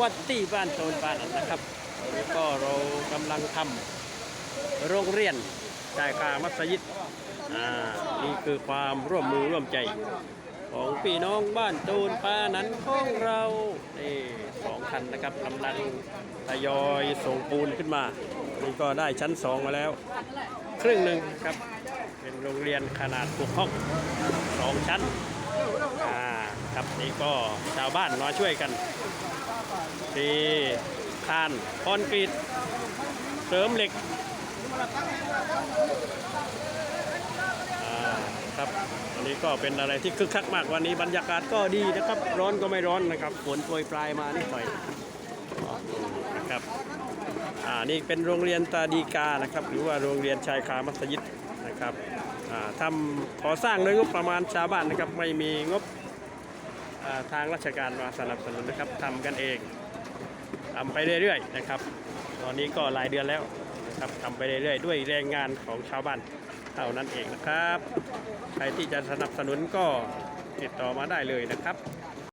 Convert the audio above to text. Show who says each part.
Speaker 1: วัสดีบ้านโตนบ้านนั้นะครับแล้วก็เรากำลังทำโรงเรียนชายคามัสยิดนี่คือความร่วมมือร่วมใจ ของพี่น้องบ้านโตนป้านั้นของเรานี่สองคันนะครับกำลังทยอยส่งปูนขึ้นมา นี่ก็ได้ชั้นสองมาแล้ว ครึ่งหนึ่งครับ เป็นโรงเรียนขนาดหกห้องสองชั้นอ่าครับนี่ก็ชาวบ้านมาช่วยกัน ตีคานคอนกรีตเสริมเหล็กครับอันนี้ก็เป็นอะไรที่คึกคักมากวันนี้บรรยากาศก็ดีนะครับ ร้อนก็ไม่ร้อนนะครับฝนโปรยปลายมานิดหน่อยนะครับอ่านี่เป็นโรงเรียนตาดีกานะครับ หรือว่าโรงเรียนชายคามัสยิดนะครับอ่าทำก่อสร้างโดยงบประมาณชาวบ้านนะครับไม่มีงบ ทางราชการมาสนับสนุนนะครับทำกันเองทำไปเรื่อยๆนะครับ ตอนนี้ก็หลายเดือนแล้วนะครับทำไปเรื่อยๆ ด้วยแรงงานของชาวบ้านเท่านั้นเองนะครับ ใครที่จะสนับสนุนก็ติดต่อมาได้เลยนะครับ